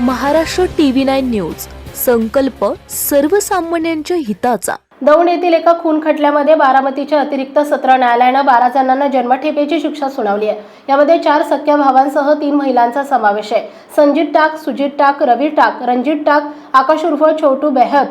Maharashtra TV nine news. संकल्प सर्वसामान्यांच्या हिताचा. दौंड येथील एका खून खटल्यामध्ये बारामतीच्या अतिरिक्त सत्र न्यायालयानं बारा जणांना जन्मठेपेची शिक्षा सुनावली आहे. यामध्ये चार सख्या भावांसह तीन महिलांचा समावेश आहे. संजित टाक सुजित टाक रवी टाक रणजित टाक आकाश उर्फ छोटू बेहद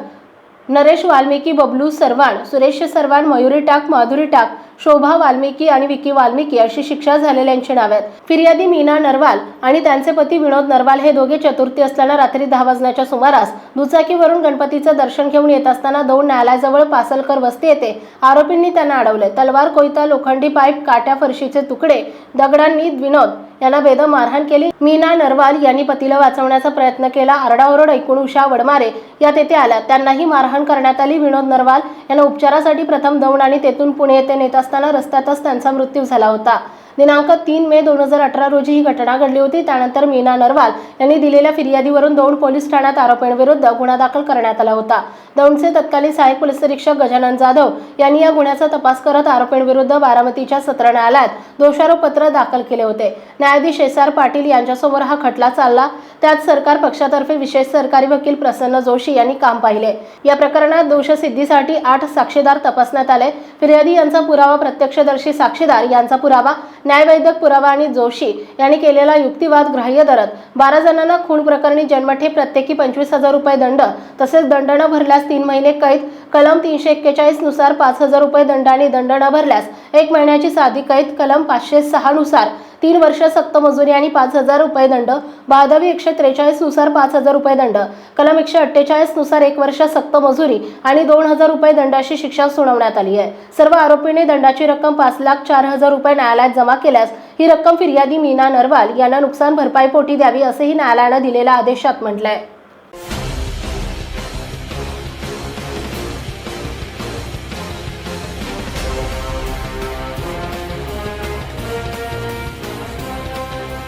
नरेश वाल्मिकी बबलू सरवाण सुरेश सरवाण मयुरी टाक माधुरी टाक शोभा वाल्मिकी आणि विकी वाल्मिकी अशी शिक्षा झालेल्यांची नावे आहेत फिर्यादी मीना नरवाल आणि त्यांचे पती विनोद नरवाल हे दोघे चतुर्थी असताना रात्री दहा वाजण्याच्या सुमारास दुचाकीवरून गणपतीचं दर्शन घेऊन येत असताना दौंड न्यायालयाजवळ पासलकर वस्ती येते आरोपींनी त्यांना अडवले. तलवार कोयता लोखंडी पाईप काट्या फरशीचे तुकडे दगडांनी विनोद यांना बेदम मारहाण केली. मीना नरवाल यांनी पतीला वाचवण्याचा प्रयत्न केला. आरडाओरड ऐकून उषा वडमारे या तेथे आल्या. त्यांनाही मारहाण करण्यात आली. विनोद नरवाल यांना उपचारासाठी प्रथम दौंड आणि तेथून पुणे येथे नेत असताना रस्त्यातच त्यांचा मृत्यू झाला होता. दिनांक तीन मे दोन हजार अठरा रोजी ही घटना घडली होती. त्यानंतर मीना नरवाल यांनी दिलेल्या फिर्यादीवरून दौंड पोलीस ठाण्यात आरोपींविरुद्ध गुन्हा दाखल करण्यात आला होता. दौंडचे तत्कालीन सहाय्यक पोलीस निरीक्षक गजानन जाधव यांनी या गुन्ह्याचा तपास करत आरोपींविरुद्ध बारामतीच्या सत्र न्यायालयात दोषारोपपत्र दाखल केले होते. न्यायाधीश एस आर पाटील यांच्यासमोर हा खटला चालला. त्यात सरकार पक्षातर्फे विशेष सरकारी वकील प्रसन्न जोशी यांनी काम पाहिले. या प्रकरणात दोषसिद्धीसाठी आठ साक्षीदार तपासण्यात आले. फिर्यादी यांचा पुरावा प्रत्यक्षदर्शी साक्षीदार यांचा पुरावा न्यायवैद्यक पुरावा आणि जोशी यांनी केलेला युक्तिवाद ग्राह्य धरत बारा जणांना खून प्रकरणी जन्मठेप प्रत्येकी पंचवीस हजार रुपये दंड तसेच दंड न भरल्यास तीन महिने कैद कलम तीनशे एक्केचाळीसनुसार पाच हजार रुपये दंड आणि दंड न भरल्यास एक महिन्याची साधी कैद कलम पाचशे सहा नुसार तीन वर्ष सक्त मजुरी आणि पाच हजार रुपये दंड. बाधावी एकशे त्रेचाळीसनुसार पाच हजार रुपये दंड. कलम एकशे अठ्ठेचाळीसनुसार एक वर्ष सक्त मजुरी आणि दोन हजार रुपये दंडाची शिक्षा सुनावण्यात आली आहे. सर्व आरोपींनी दंडाची रक्कम पाच लाख चार हजार रुपये न्यायालयात जमा केल्यास ही रक्कम फिर्यादी मीना नरवाल यांना नुकसान भरपाईपोटी द्यावी असेही न्यायालयानं दिलेल्या आदेशात म्हटलंय.